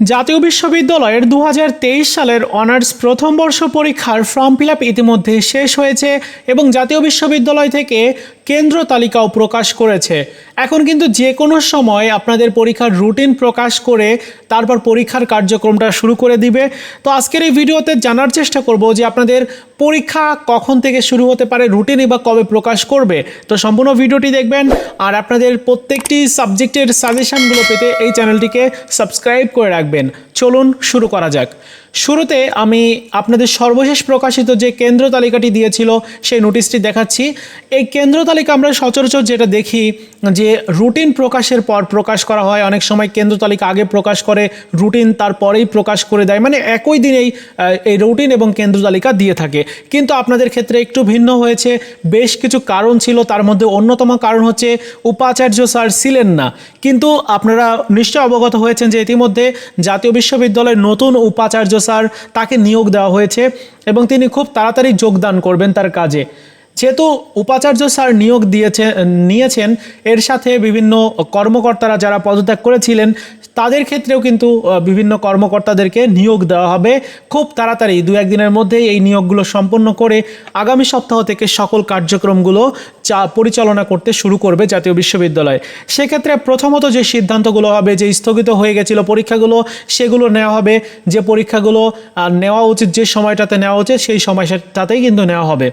জাতীয় বিশ্ববিদ্যালয়ের দু হাজার তেইশ সালের অনার্স প্রথম বর্ষ পরীক্ষার ফর্ম ফিল ইতিমধ্যে শেষ হয়েছে এবং জাতীয় বিশ্ববিদ্যালয় থেকে কেন্দ্র তালিকাও প্রকাশ করেছে। এখন কিন্তু যে কোনো সময় আপনাদের পরীক্ষার রুটিন প্রকাশ করে তারপর পরীক্ষার কার্যক্রমটা শুরু করে দিবে। তো আজকের এই ভিডিওতে জানার চেষ্টা করব যে আপনাদের পরীক্ষা কখন থেকে শুরু হতে পারে, রুটিনই বা কবে প্রকাশ করবে। তো সম্পূর্ণ ভিডিওটি দেখবেন আর আপনাদের প্রত্যেকটি সাবজেক্টের সাজেশনগুলো পেতে এই চ্যানেলটিকে সাবস্ক্রাইব করে রাখবেন। চলুন শুরু করা যাক। শুরুতে আমি আপনাদের সর্বশেষ প্রকাশিত যে কেন্দ্র তালিকাটি দিয়েছিল, সেই নোটিশটি দেখাচ্ছি। এই কেন্দ্র তালিকা আমরা সচরাচর যেটা দেখি যে রুটিন প্রকাশের পর প্রকাশ করা হয়। অনেক সময় কেন্দ্র তালিকা আগে প্রকাশ করে, রুটিন তারপরেই প্রকাশ করে দেয়। মানে একই দিনেই এই রুটিন এবং কেন্দ্র তালিকা দিয়ে থাকে। কিন্তু আপনাদের ক্ষেত্রে একটু ভিন্ন হয়েছে। বেশ কিছু কারণ ছিল। তার মধ্যে অন্যতম কারণ হচ্ছে উপাচার্য স্যার ছিলেন না। কিন্তু আপনারা নিশ্চয় অবগত হয়েছেন যে ইতিমধ্যে জাতীয় বিশ্ববিদ্যালয়ের নতুন উপাচার্য স্যার তাকে নিয়োগ দেওয়া হয়েছে এবং তিনি খুব তাড়াতাড়ি যোগদান করবেন তার কাজে। যেহেতু উপাচার্য স্যার নিয়োগ দিয়েছে, নিয়েছেন, এর সাথে বিভিন্ন কর্মকর্তারা যারা পদত্যাগ করেছিলেন, তাদের ক্ষেত্রেও কিন্তু বিভিন্ন কর্মকর্তাদেরকে নিয়োগ দেওয়া হবে। খুব তাড়াতাড়ি, দু একদিনের মধ্যেই এই নিয়োগগুলো সম্পন্ন করে আগামী সপ্তাহ থেকে সকল কার্যক্রমগুলো চা, পরিচালনা করতে শুরু করবে জাতীয় বিশ্ববিদ্যালয়। সেক্ষেত্রে প্রথমত যে সিদ্ধান্তগুলো হবে, যে স্থগিত হয়ে গেছিল পরীক্ষাগুলো, সেগুলো নেওয়া হবে। যে পরীক্ষাগুলো নেওয়া উচিত, যে সময়টাতে নেওয়া উচিত, সেই সময়টাতেই কিন্তু নেওয়া হবে।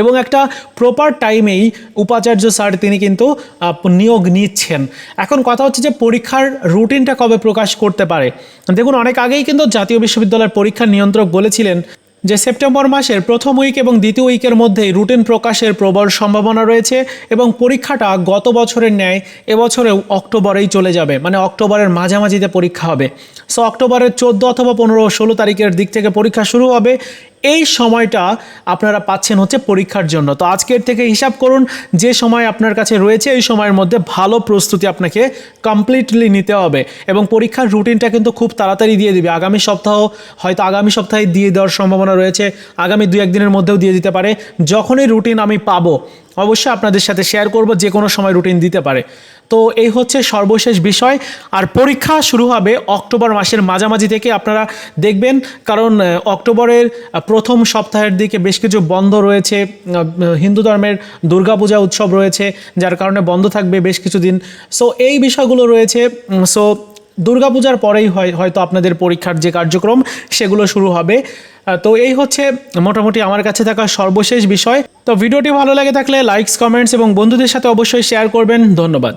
এবং একটা প্রপার টাইমেই উপাচার্য স্যার তিনি কিন্তু নিয়োগ নিচ্ছেন। এখন কথা হচ্ছে যে পরীক্ষার রুটিনটা কবে প্রকাশ করতে পারে? দেখুন, অনেক আগেই কিন্তু জাতীয় বিশ্ববিদ্যালয়ের পরীক্ষার নিয়ন্ত্রক বলেছিলেন যে সেপ্টেম্বর মাসের প্রথম উইক এবং দ্বিতীয় উইকের মধ্যেই রুটিন প্রকাশের প্রবল সম্ভাবনা রয়েছে এবং পরীক্ষাটা গত বছরের ন্যায় এবছরেও অক্টোবরেই চলে যাবে। মানে অক্টোবরের মাঝামাঝিতে পরীক্ষা হবে। সো অক্টোবরের চোদ্দ অথবা পনেরো ষোলো তারিখের দিক থেকে পরীক্ষা শুরু হবে এই সময়টা আপনারা পাচ্ছেন হচ্ছে পরীক্ষার জন্য। তো আজকের থেকে হিসাব করুন, যে সময় আপনার কাছে রয়েছে, এই সময়ের মধ্যে ভালো প্রস্তুতি আপনাকে কমপ্লিটলি নিতে হবে এবং পরীক্ষার রুটিনটা কিন্তু খুব তাড়াতাড়ি দিয়ে দিবে। আগামী সপ্তাহ, হয়তো আগামী সপ্তাহে দিয়ে দেওয়ার সম্ভাবনা রয়েছে, আগামী দু একদিনের মধ্যেও দিয়ে দিতে পারে। যখনই রুটিন আমি পাবো অবশ্যই আপনাদের সাথে শেয়ার করব, যে কোনো সময় রুটিন দিতে পারে। তো এই হচ্ছে সর্বশেষ বিষয়। আর পরীক্ষা শুরু হবে অক্টোবর মাসের মাঝামাঝি থেকে আপনারা দেখবেন, কারণ অক্টোবরের প্রথম সপ্তাহের দিকে বেশ কিছু বন্ধ রয়েছে। হিন্দু ধর্মের দুর্গাপূজা উৎসব রয়েছে, যার কারণে বন্ধ থাকবে বেশ কিছুদিন। সো এই বিষয়গুলো রয়েছে সো দুর্গাপূজার পরেই হয়, হয়তো আপনাদের পরীক্ষার যে কার্যক্রম, সেগুলো শুরু হবে। তো এই হচ্ছে মোটামুটি আমার কাছে থাকা সর্বশেষ বিষয়। তো ভিডিওটি ভালো লাগে থাকলে লাইকস কমেন্টস এবং বন্ধুদের সাথে অবশ্যই শেয়ার করবেন। ধন্যবাদ।